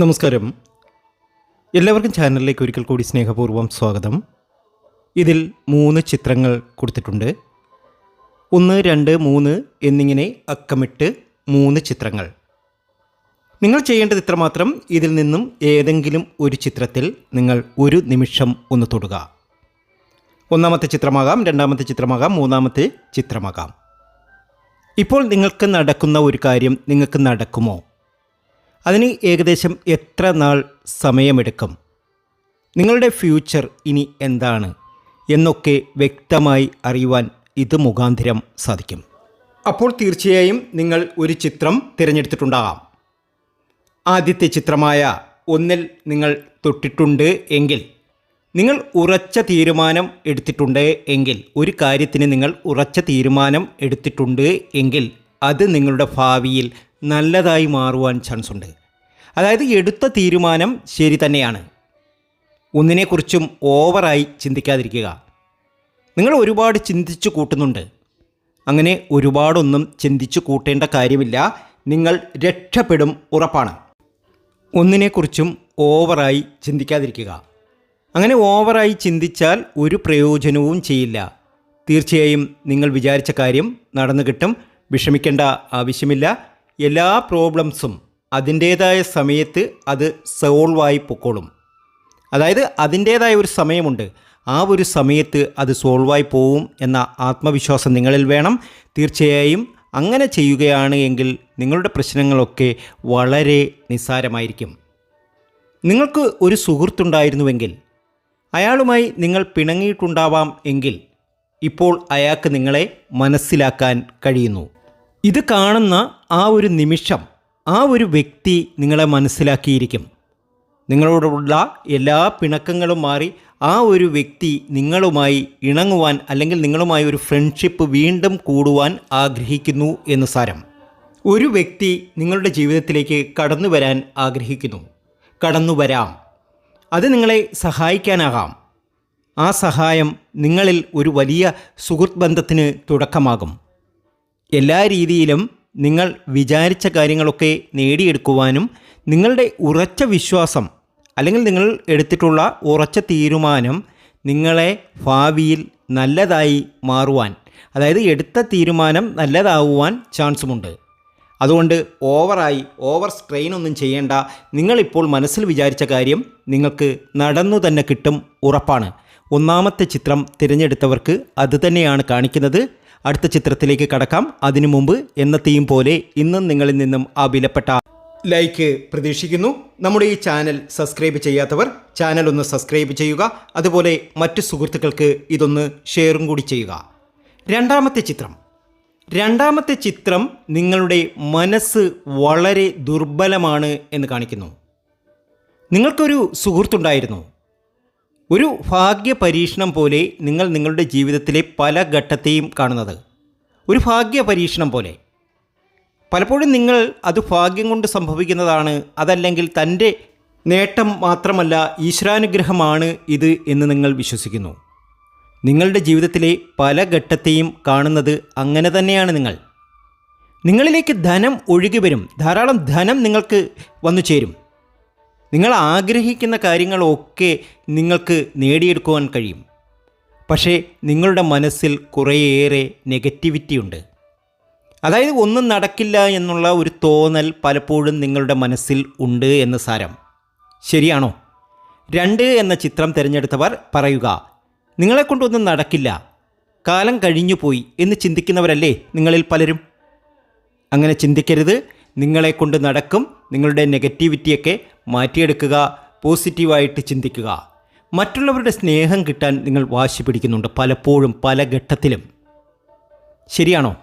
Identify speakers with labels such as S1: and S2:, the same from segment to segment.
S1: നമസ്കാരം. എല്ലാവർക്കും ചാനലിലേക്ക് ഒരിക്കൽ കൂടി സ്നേഹപൂർവം സ്വാഗതം. ഇതിൽ മൂന്ന് ചിത്രങ്ങൾ കൊടുത്തിട്ടുണ്ട്. ഒന്ന് രണ്ട് മൂന്ന് എന്നിങ്ങനെ അക്കമിട്ട് മൂന്ന് ചിത്രങ്ങൾ. നിങ്ങൾ ചെയ്യേണ്ടത് ഇത്രമാത്രം ഇതിൽ നിന്നും ഏതെങ്കിലും ഒരു ചിത്രത്തിൽ നിങ്ങൾ ഒരു നിമിഷം ഒന്ന് തൊടുക. ഒന്നാമത്തെ ചിത്രമാകാം രണ്ടാമത്തെ ചിത്രമാകാം മൂന്നാമത്തെ ചിത്രമാകാം. ഇപ്പോൾ നിങ്ങൾക്ക് നടക്കുന്ന ഒരു കാര്യം നിങ്ങൾക്ക് നടക്കുമോ? അതിന് ഏകദേശം എത്ര നാൾ സമയമെടുക്കും? നിങ്ങളുടെ ഫ്യൂച്ചർ ഇനി എന്താണ്? എന്നൊക്കെ വ്യക്തമായി അറിയുവാൻ ഇത് മുഖാന്തിരം സാധിക്കും. അപ്പോൾ തീർച്ചയായും നിങ്ങൾ ഒരു ചിത്രം തിരഞ്ഞെടുത്തിട്ടുണ്ടാകാം. ആദ്യത്തെ ചിത്രമായ ഒന്നിൽ നിങ്ങൾ തൊട്ടിട്ടുണ്ട് എങ്കിൽ നിങ്ങൾ ഉറച്ച തീരുമാനം എടുത്തിട്ടുണ്ട് എങ്കിൽ ഒരു കാര്യത്തിന് നിങ്ങൾ ഉറച്ച തീരുമാനം എടുത്തിട്ടുണ്ട് എങ്കിൽ അത് നിങ്ങളുടെ ഭാവിയിൽ നല്ലതായി മാറുവാൻ ചാൻസ് ഉണ്ട് അതായത് എടുത്ത തീരുമാനം ശരി തന്നെയാണ്. ഒന്നിനെക്കുറിച്ചും ഓവറായി ചിന്തിക്കാതിരിക്കുക. നിങ്ങൾ ഒരുപാട് ചിന്തിച്ചു കൂട്ടുന്നുണ്ട്. അങ്ങനെ ഒരുപാടൊന്നും ചിന്തിച്ചു കൂട്ടേണ്ട കാര്യമില്ല. നിങ്ങൾ രക്ഷപ്പെടും ഉറപ്പാണ്. ഒന്നിനെക്കുറിച്ചും ഓവറായി ചിന്തിക്കാതിരിക്കുക. അങ്ങനെ ഓവറായി ചിന്തിച്ചാൽ ഒരു പ്രയോജനവും ചെയ്യില്ല. തീർച്ചയായും നിങ്ങൾ വിചാരിച്ച കാര്യം നടന്നു കിട്ടും. വിഷമിക്കേണ്ട ആവശ്യമില്ല. എല്ലാ പ്രോബ്ലംസും അതിന്റേതായ സമയത്ത് അത് സോൾവായി പൊക്കോളും. അതായത് അതിന്റേതായ ഒരു സമയമുണ്ട്. ആ ഒരു സമയത്ത് അത് സോൾവായി പോവും എന്ന ആത്മവിശ്വാസം നിങ്ങളിൽ വേണം. തീർച്ചയായും അങ്ങനെ ചെയ്യുകയാണ് എങ്കിൽ നിങ്ങളുടെ പ്രശ്നങ്ങളൊക്കെ വളരെ നിസ്സാരമായിരിക്കും. നിങ്ങൾക്ക് ഒരു സുഹൃത്തുണ്ടായിരുന്നുവെങ്കിൽ അയാളുമായി നിങ്ങൾ പിണങ്ങിയിട്ടുണ്ടാവാം എങ്കിൽ ഇപ്പോൾ അയാൾക്ക് നിങ്ങളെ മനസ്സിലാക്കാൻ കഴിയുന്നു. ഇത് കാണുന്ന ആ ഒരു നിമിഷം ആ ഒരു വ്യക്തി നിങ്ങളെ മനസ്സിലാക്കിയിരിക്കും. നിങ്ങളോടുള്ള എല്ലാ പിണക്കങ്ങളും മാറി ആ ഒരു വ്യക്തി നിങ്ങളുമായി ഇണങ്ങുവാൻ അല്ലെങ്കിൽ നിങ്ങളുമായി ഒരു ഫ്രണ്ട്ഷിപ്പ് വീണ്ടും കൂടുവാൻ ആഗ്രഹിക്കുന്നു എന്ന് സാരം. ഒരു വ്യക്തി നിങ്ങളുടെ ജീവിതത്തിലേക്ക് കടന്നു വരാൻ ആഗ്രഹിക്കുന്നു. കടന്നു വരാം. അത് നിങ്ങളെ സഹായിക്കാനാകാം. ആ സഹായം നിങ്ങളിൽ ഒരു വലിയ സുഹൃത്ത് ബന്ധത്തിന് തുടക്കമാകും. എല്ലാ രീതിയിലും നിങ്ങൾ വിചാരിച്ച കാര്യങ്ങളൊക്കെ നേടിയെടുക്കുവാനും നിങ്ങളുടെ ഉറച്ച വിശ്വാസം അല്ലെങ്കിൽ നിങ്ങൾ എടുത്തിട്ടുള്ള ഉറച്ച തീരുമാനം നിങ്ങളെ ഭാവിയിൽ നല്ലതായി മാറുവാൻ അതായത് എടുത്ത തീരുമാനം നല്ലതാവുവാൻ ചാൻസുമുണ്ട്. അതുകൊണ്ട് ഓവറായി ഓവർ സ്ട്രെയിൻ ഒന്നും ചെയ്യേണ്ട നിങ്ങളിപ്പോൾ മനസ്സിൽ വിചാരിച്ച കാര്യം നിങ്ങൾക്ക് നടന്നു തന്നെ കിട്ടും ഉറപ്പാണ്. ഒന്നാമത്തെ ചിത്രം തിരഞ്ഞെടുത്തവർക്ക് അത് തന്നെയാണ് കാണിക്കുന്നത്. അടുത്ത ചിത്രത്തിലേക്ക് കടക്കാം. അതിനു മുമ്പ് എന്നത്തെയും പോലെ ഇന്നും നിങ്ങളിൽ നിന്നും ആ വിലപ്പെട്ട ലൈക്ക് പ്രതീക്ഷിക്കുന്നു. നമ്മുടെ ഈ ചാനൽ സബ്സ്ക്രൈബ് ചെയ്യാത്തവർ ചാനൽ ഒന്ന് സബ്സ്ക്രൈബ് ചെയ്യുക. അതുപോലെ മറ്റു സുഹൃത്തുക്കൾക്ക് ഇതൊന്ന് ഷെയറും കൂടി ചെയ്യുക. രണ്ടാമത്തെ ചിത്രം. രണ്ടാമത്തെ ചിത്രം നിങ്ങളുടെ മനസ്സ് വളരെ ദുർബലമാണ് എന്ന് കാണിക്കുന്നു. നിങ്ങൾക്കൊരു സുഹൃത്തുണ്ടായിരുന്നു. ഒരു ഭാഗ്യ പരീക്ഷണം പോലെ നിങ്ങൾ നിങ്ങളുടെ ജീവിതത്തിലെ പല ഘട്ടത്തെയും കാണുന്നത്. ഒരു ഭാഗ്യ പരീക്ഷണം പോലെ. പലപ്പോഴും നിങ്ങൾ അത് ഭാഗ്യം കൊണ്ട് സംഭവിക്കുന്നതാണ് അതല്ലെങ്കിൽ തന്റെ നേട്ടം മാത്രമല്ല ഈശ്വരാനുഗ്രഹമാണ് ഇത് എന്ന് നിങ്ങൾ വിശ്വസിക്കുന്നു. നിങ്ങളുടെ ജീവിതത്തിലെ പല ഘട്ടത്തെയും കാണുന്നത് അങ്ങനെ തന്നെയാണ് നിങ്ങൾ. നിങ്ങളിലേക്ക് ധനം ഒഴുകി വരും ധാരാളം ധനം നിങ്ങൾക്ക് വന്നു ചേരും. നിങ്ങൾ ആഗ്രഹിക്കുന്ന കാര്യങ്ങളൊക്കെ നിങ്ങൾക്ക് നേടിയെടുക്കുവാൻ കഴിയും. പക്ഷേ നിങ്ങളുടെ മനസ്സിൽ കുറേയേറെ നെഗറ്റിവിറ്റി ഉണ്ട്. അതായത് ഒന്നും നടക്കില്ല എന്നുള്ള ഒരു തോന്നൽ പലപ്പോഴും നിങ്ങളുടെ മനസ്സിൽ ഉണ്ട് എന്ന് സാരം. ശരിയാണോ? രണ്ട് എന്ന ചിത്രം തിരഞ്ഞെടുത്തവർ പറയുക നിങ്ങളെക്കൊണ്ടൊന്നും നടക്കില്ല. കാലം കഴിഞ്ഞു പോയി എന്ന് ചിന്തിക്കുന്നവരല്ലേ നിങ്ങളിൽ പലരും? അങ്ങനെ ചിന്തിക്കരുത്. നിങ്ങളെക്കൊണ്ട് നടക്കും. നിങ്ങളുടെ നെഗറ്റിവിറ്റിയൊക്കെ മാറ്റിയെടുക്കുക പോസിറ്റീവായിട്ട് ചിന്തിക്കുക. മറ്റുള്ളവരുടെ സ്നേഹം കിട്ടാൻ നിങ്ങൾ വാശി പിടിക്കുന്നുണ്ട് പലപ്പോഴും പല ഘട്ടത്തിലും. ശരിയാണോ?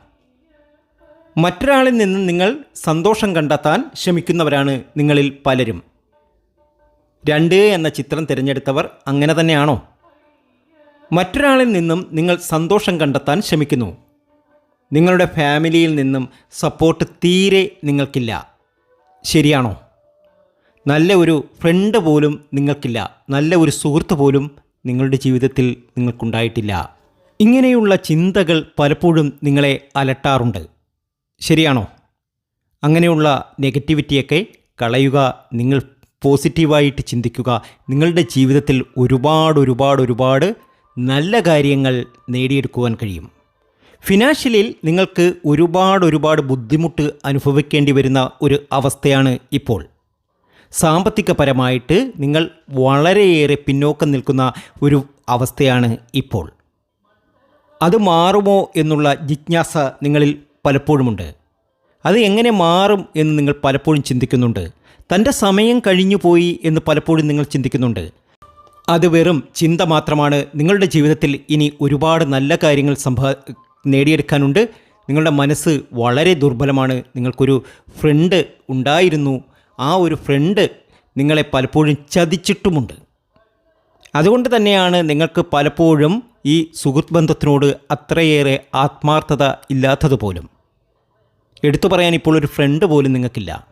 S1: മറ്റൊരാളിൽ നിന്ന് നിങ്ങൾ സന്തോഷം കണ്ടെത്താൻ ശ്രമിക്കുന്നവരാണ് നിങ്ങളിൽ പലരും. രണ്ട് എന്ന ചിത്രം തിരഞ്ഞെടുത്തവർ അങ്ങനെ തന്നെയാണോ? മറ്റൊരാളിൽ നിന്നും നിങ്ങൾ സന്തോഷം കണ്ടെത്താൻ ശ്രമിക്കുന്നു. നിങ്ങളുടെ ഫാമിലിയിൽ നിന്നും സപ്പോർട്ട് തീരെ നിങ്ങൾക്കില്ല. ശരിയാണോ? നല്ല ഒരു ഫ്രണ്ട് പോലും നിങ്ങൾക്കില്ല. നല്ല ഒരു സുഹൃത്ത് പോലും നിങ്ങളുടെ ജീവിതത്തിൽ നിങ്ങൾക്കുണ്ടായിട്ടില്ല. ഇങ്ങനെയുള്ള ചിന്തകൾ പലപ്പോഴും നിങ്ങളെ അലട്ടാറുണ്ട്. ശരിയാണോ? അങ്ങനെയുള്ള നെഗറ്റിവിറ്റിയൊക്കെ കളയുക നിങ്ങൾ പോസിറ്റീവായിട്ട് ചിന്തിക്കുക നിങ്ങളുടെ ജീവിതത്തിൽ ഒരുപാട് ഒരുപാട് ഒരുപാട് നല്ല കാര്യങ്ങൾ നേടിയെടുക്കുവാൻ കഴിയും. ഫിനാൻഷ്യലിൽ നിങ്ങൾക്ക് ഒരുപാട് ഒരുപാട് ബുദ്ധിമുട്ട് അനുഭവിക്കേണ്ടി വരുന്ന ഒരു അവസ്ഥയാണ് ഇപ്പോൾ. സാമ്പത്തികപരമായിട്ട് നിങ്ങൾ വളരെയേറെ പിന്നോക്കം നിൽക്കുന്ന ഒരു അവസ്ഥയാണ് ഇപ്പോൾ. അത് മാറുമോ എന്നുള്ള ജിജ്ഞാസ നിങ്ങളിൽ പലപ്പോഴുമുണ്ട്. അത് എങ്ങനെ മാറും എന്ന് നിങ്ങൾ പലപ്പോഴും ചിന്തിക്കുന്നുണ്ട്. തന്റെ സമയം കഴിഞ്ഞു പോയി എന്ന് പലപ്പോഴും നിങ്ങൾ ചിന്തിക്കുന്നുണ്ട്. അത് വെറും ചിന്ത മാത്രമാണ്. നിങ്ങളുടെ ജീവിതത്തിൽ ഇനി ഒരുപാട് നല്ല കാര്യങ്ങൾ സംഭ നേടിയെടുക്കാനുണ്ട്. നിങ്ങളുടെ മനസ്സ് വളരെ ദുർബലമാണ്. നിങ്ങൾക്കൊരു ഫ്രണ്ട് ഉണ്ടായിരുന്നു. ആ ഒരു ഫ്രണ്ട് നിങ്ങളെ പലപ്പോഴും ചതിച്ചിട്ടുമുണ്ട്. അതുകൊണ്ട് തന്നെയാണ് നിങ്ങൾക്ക് പലപ്പോഴും ഈ സുഹൃത്ത് ബന്ധത്തിനോട് അത്രയേറെ ആത്മാർത്ഥത ഇല്ലാത്തതുപോലും. എടുത്തു പറയാൻ ഇപ്പോൾ ഒരു ഫ്രണ്ട് പോലും നിങ്ങൾക്കില്ല.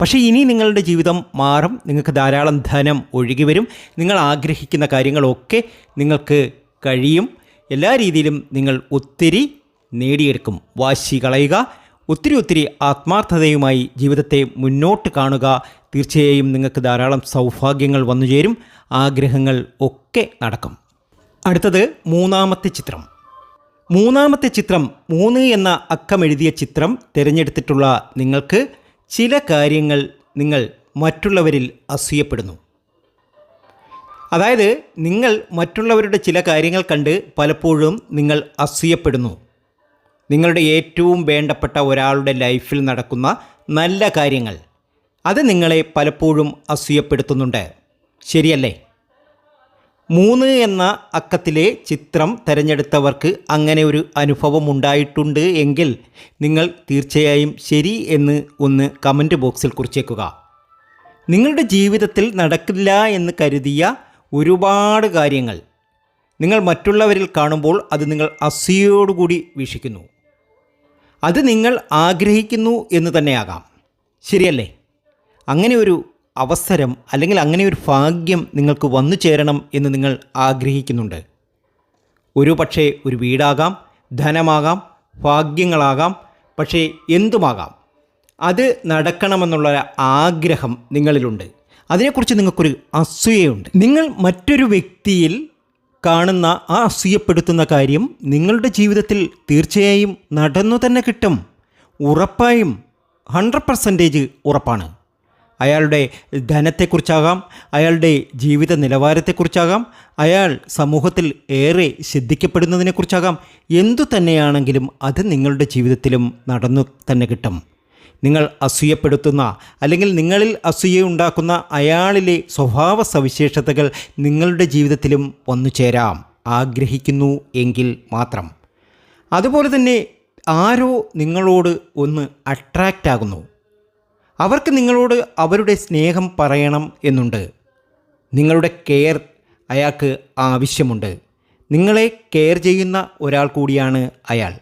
S1: പക്ഷേ ഇനി നിങ്ങളുടെ ജീവിതം മാറും. നിങ്ങൾക്ക് ധാരാളം ധനം ഒഴുകി വരും. നിങ്ങൾ ആഗ്രഹിക്കുന്ന കാര്യങ്ങളൊക്കെ നിങ്ങൾക്ക് കഴിയും. എല്ലാ രീതിയിലും നിങ്ങൾ ഒത്തിരി നേടിയെടുക്കും. വാശി കളയുക ഒത്തിരി ഒത്തിരി ആത്മാർത്ഥതയുമായി ജീവിതത്തെ മുന്നോട്ട് കാണുക. തീർച്ചയായും നിങ്ങൾക്ക് ധാരാളം സൗഭാഗ്യങ്ങൾ വന്നു ചേരും. ആഗ്രഹങ്ങൾ ഒക്കെ നടക്കും. അടുത്തത് മൂന്നാമത്തെ ചിത്രം. മൂന്നാമത്തെ ചിത്രം മൂന്ന് എന്ന അക്കമെഴുതിയ ചിത്രം തിരഞ്ഞെടുത്തിട്ടുള്ള നിങ്ങൾക്ക് ചില കാര്യങ്ങൾ നിങ്ങൾ മറ്റുള്ളവരിൽ അസൂയപ്പെടുന്നു. അതായത് നിങ്ങൾ മറ്റുള്ളവരുടെ ചില കാര്യങ്ങൾ കണ്ട് പലപ്പോഴും നിങ്ങൾ അസൂയപ്പെടുന്നു. നിങ്ങളുടെ ഏറ്റവും വേണ്ടപ്പെട്ട ഒരാളുടെ ലൈഫിൽ നടക്കുന്ന നല്ല കാര്യങ്ങൾ അത് നിങ്ങളെ പലപ്പോഴും അസൂയപ്പെടുത്തുന്നുണ്ട്. ശരിയല്ലേ? മൂന്ന് എന്ന അക്കത്തിലെ ചിത്രം തിരഞ്ഞെടുത്തവർക്ക് അങ്ങനെ ഒരു അനുഭവം ഉണ്ടായിട്ടുണ്ട് എങ്കിൽ നിങ്ങൾ തീർച്ചയായും ശരി എന്ന് ഒന്ന് കമന്റ് ബോക്സിൽ കുറിച്ചേക്കുക. നിങ്ങളുടെ ജീവിതത്തിൽ നടക്കില്ല എന്ന് കരുതിയ ഒരുപാട് കാര്യങ്ങൾ നിങ്ങൾ മറ്റുള്ളവരിൽ കാണുമ്പോൾ അത് നിങ്ങൾ അസിയോടുകൂടി വീക്ഷിക്കുന്നു. അത് നിങ്ങൾ ആഗ്രഹിക്കുന്നു എന്ന് തന്നെയാകാം. ശരിയല്ലേ? അങ്ങനെ ഒരു അവസരം അല്ലെങ്കിൽ അങ്ങനെ ഒരു ഭാഗ്യം നിങ്ങൾക്ക് വന്നു ചേരണം എന്ന് നിങ്ങൾ ആഗ്രഹിക്കുന്നുണ്ട്. ഒരു പക്ഷേ ഒരു വീടാകാം ധനമാകാം ഭാഗ്യങ്ങളാകാം പക്ഷേ എന്തുമാകാം? അത് നടക്കണമെന്നുള്ള ആഗ്രഹം നിങ്ങളിലുണ്ട്. അതിനെക്കുറിച്ച് നിങ്ങൾക്കൊരു അസൂയയുണ്ട്. നിങ്ങൾ മറ്റൊരു വ്യക്തിയിൽ കാണുന്ന ആ അസൂയപ്പെടുത്തുന്ന കാര്യം നിങ്ങളുടെ ജീവിതത്തിൽ തീർച്ചയായും നടന്നു തന്നെ കിട്ടും. ഉറപ്പായും ഹൺഡ്രഡ് പെർസെന്റേജ് ഉറപ്പാണ്. അയാളുടെ ധനത്തെക്കുറിച്ചാകാം അയാളുടെ ജീവിത നിലവാരത്തെക്കുറിച്ചാകാം അയാൾ സമൂഹത്തിൽ ഏറെ ശ്രദ്ധിക്കപ്പെടുന്നതിനെക്കുറിച്ചാകാം. എന്തു തന്നെയാണെങ്കിലും അത് നിങ്ങളുടെ ജീവിതത്തിലും നടന്നു തന്നെ കിട്ടും. നിങ്ങൾ അസൂയപ്പെടുത്തുന്ന അല്ലെങ്കിൽ നിങ്ങളിൽ അസൂയ ഉണ്ടാക്കുന്ന അയാളിലെ സ്വഭാവ സവിശേഷതകൾ നിങ്ങളുടെ ജീവിതത്തിലും വന്നു ചേരാം. ആഗ്രഹിക്കുന്നു എങ്കിൽ മാത്രം. അതുപോലെ തന്നെ ആരോ നിങ്ങളോട് ഒന്ന് അട്രാക്റ്റ് ആകുന്നു. അവർക്ക് നിങ്ങളോട് അവരുടെ സ്നേഹം പറയണം എന്നുണ്ട്. നിങ്ങളുടെ കെയർ അയാൾക്ക് ആവശ്യമുണ്ട്. നിങ്ങളെ കെയർ ചെയ്യുന്ന ഒരാൾ കൂടിയാണ് അയാൾ.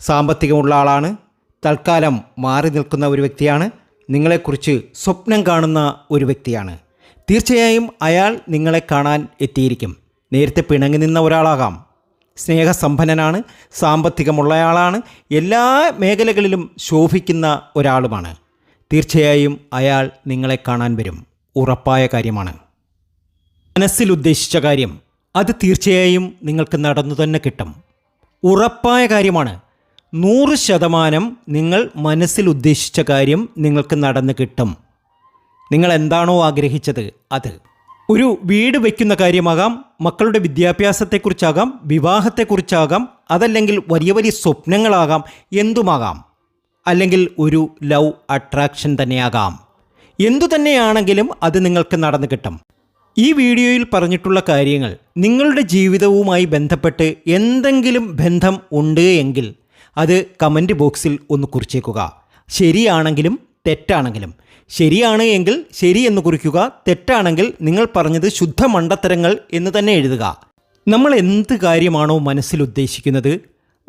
S1: സാമ്പത്തികമുള്ള ആളാണ്. തൽക്കാലം മാറി നിൽക്കുന്ന ഒരു വ്യക്തിയാണ്. നിങ്ങളെക്കുറിച്ച് സ്വപ്നം കാണുന്ന ഒരു വ്യക്തിയാണ്. തീർച്ചയായും അയാൾ നിങ്ങളെ കാണാൻ എത്തിയിരിക്കും. നേരത്തെ പിണങ്ങി നിന്ന ഒരാളാകാം. സ്നേഹസമ്പന്നനാണ് സാമ്പത്തികമുള്ളയാളാണ് എല്ലാ മേഖലകളിലും ശോഭിക്കുന്ന ഒരാളുമാണ്. തീർച്ചയായും അയാൾ നിങ്ങളെ കാണാൻ വരും. ഉറപ്പായ കാര്യമാണ്. മനസ്സിൽ ഉദ്ദേശിച്ച കാര്യം അത് തീർച്ചയായും നിങ്ങൾക്ക് നടന്നു തന്നെ കിട്ടും. ഉറപ്പായ കാര്യമാണ്. നൂറ് ശതമാനം നിങ്ങൾ മനസ്സിൽ ഉദ്ദേശിച്ച കാര്യം നിങ്ങൾക്ക് നടന്നു കിട്ടും. നിങ്ങൾ എന്താണോ ആഗ്രഹിച്ചത് അത്. ഒരു വീട് വയ്ക്കുന്ന കാര്യമാകാം മക്കളുടെ വിദ്യാഭ്യാസത്തെക്കുറിച്ചാകാം വിവാഹത്തെക്കുറിച്ചാകാം അതല്ലെങ്കിൽ വലിയ വലിയ സ്വപ്നങ്ങളാകാം എന്തുമാകാം? അല്ലെങ്കിൽ ഒരു ലവ് അട്രാക്ഷൻ തന്നെയാകാം. എന്തു തന്നെയാണെങ്കിലും അത് നിങ്ങൾക്ക് നടന്നു കിട്ടും. ഈ വീഡിയോയിൽ പറഞ്ഞിട്ടുള്ള കാര്യങ്ങൾ നിങ്ങളുടെ ജീവിതവുമായി ബന്ധപ്പെട്ട് എന്തെങ്കിലും ബന്ധം ഉണ്ട് എങ്കിൽ അത് കമന്റ് ബോക്സിൽ ഒന്ന് കുറിച്ചേക്കുക. ശരിയാണെങ്കിലും തെറ്റാണെങ്കിലും. ശരിയാണ് എങ്കിൽ ശരി എന്ന് കുറിക്കുക തെറ്റാണെങ്കിൽ നിങ്ങൾ പറഞ്ഞത് ശുദ്ധ മണ്ടത്തരങ്ങൾ എന്ന് തന്നെ എഴുതുക. നമ്മൾ എന്ത് കാര്യമാണോ മനസ്സിൽ ഉദ്ദേശിക്കുന്നത്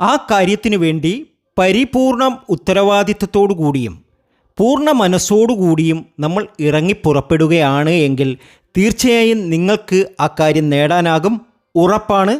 S1: ആ കാര്യത്തിനു വേണ്ടി പരിപൂർണ ഉത്തരവാദിത്വത്തോടു കൂടിയും പൂർണ മനസ്സോടുകൂടിയും നമ്മൾ ഇറങ്ങി പുറപ്പെടുകയാണ് എങ്കിൽ തീർച്ചയായും നിങ്ങൾക്ക് ആ കാര്യം നേടാനാകും. ഉറപ്പാണ്.